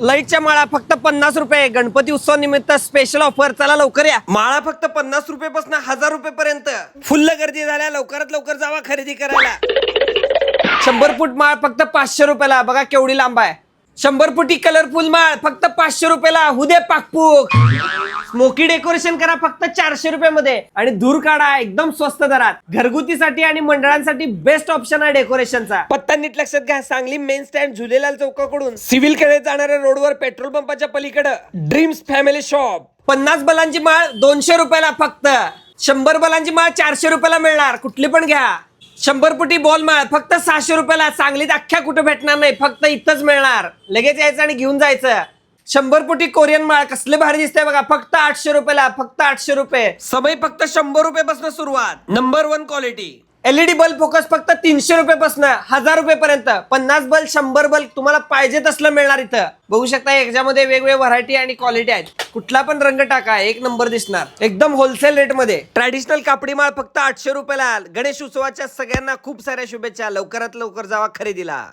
लाईटच्या माळा फक्त पन्नास रुपये. गणपती उत्सव निमित्त स्पेशल ऑफर चला लवकर या. माळा फक्त पन्नास रुपये पासून हजार रुपये पर्यंत फुल्ल गर्दी झाल्या लवकरात लवकर जावा खरेदी करायला. शंभर फूट माळ फक्त पाचशे रुपयाला. बघा केवढी लांब आहे. शंभर फुटी कलरफुल माळ फक्त पाचशे रुपयाला. हुदे पाकपूक. स्मोकी डेकोरेशन करा फक्त चारशे रुपयामध्ये. आणि धूर काढा एकदम स्वस्त दरात. घरगुतीसाठी आणि मंडळांसाठी बेस्ट ऑप्शन आहे डेकोरेशनचा पत्ता नीट लक्षात घ्या सांगली मेन स्टँड झुलेलाल चौकाकडून. सिव्हिलकडे जाणाऱ्या रोडवर पेट्रोल पंपाच्या पलीकडे. ड्रीम्स फॅमिली शॉप पन्नास बलांची माळ दोनशे रुपयाला फक्त. शंभर बलांची माळ चारशे रुपयाला मिळणार. कुठली पण घ्या. शंभर फुटी बॉल माळ फक्त सहाशे रुपयाला. सांगलीत अख्ख्या कुठं भेटणार नाही फक्त इथंच मिळणार. लगेच यायचं आणि घेऊन जायचं. शंभर फुटी कोरियन माळ कसले भारी दिसते बघा. फक्त आठशे रुपयाला फक्त आठशे रुपये. समय फक्त शंभर रुपयापासून सुरुवात. Number one quality LED bulb focus फक्त तीनशे रुपयापासून हजार रुपयेपर्यंत. पन्नास बल्ब शंभर बल्ब तुम्हाला पाहिजे तसलं मिळणार इथं. बघू शकता याच्यामध्ये वेगवेगळे व्हरायटी आणि क्वालिटी आहेत. कुठला पण रंग टाका एक नंबर दिसणार. एकदम होलसेल रेटमध्ये. ट्रॅडिशनल कापडी माळ फक्त आठशे रुपयाला गणेश उत्सवाच्या सगळ्यांना खूप साऱ्या शुभेच्छा. लवकरात लवकर जावा खरेदीला.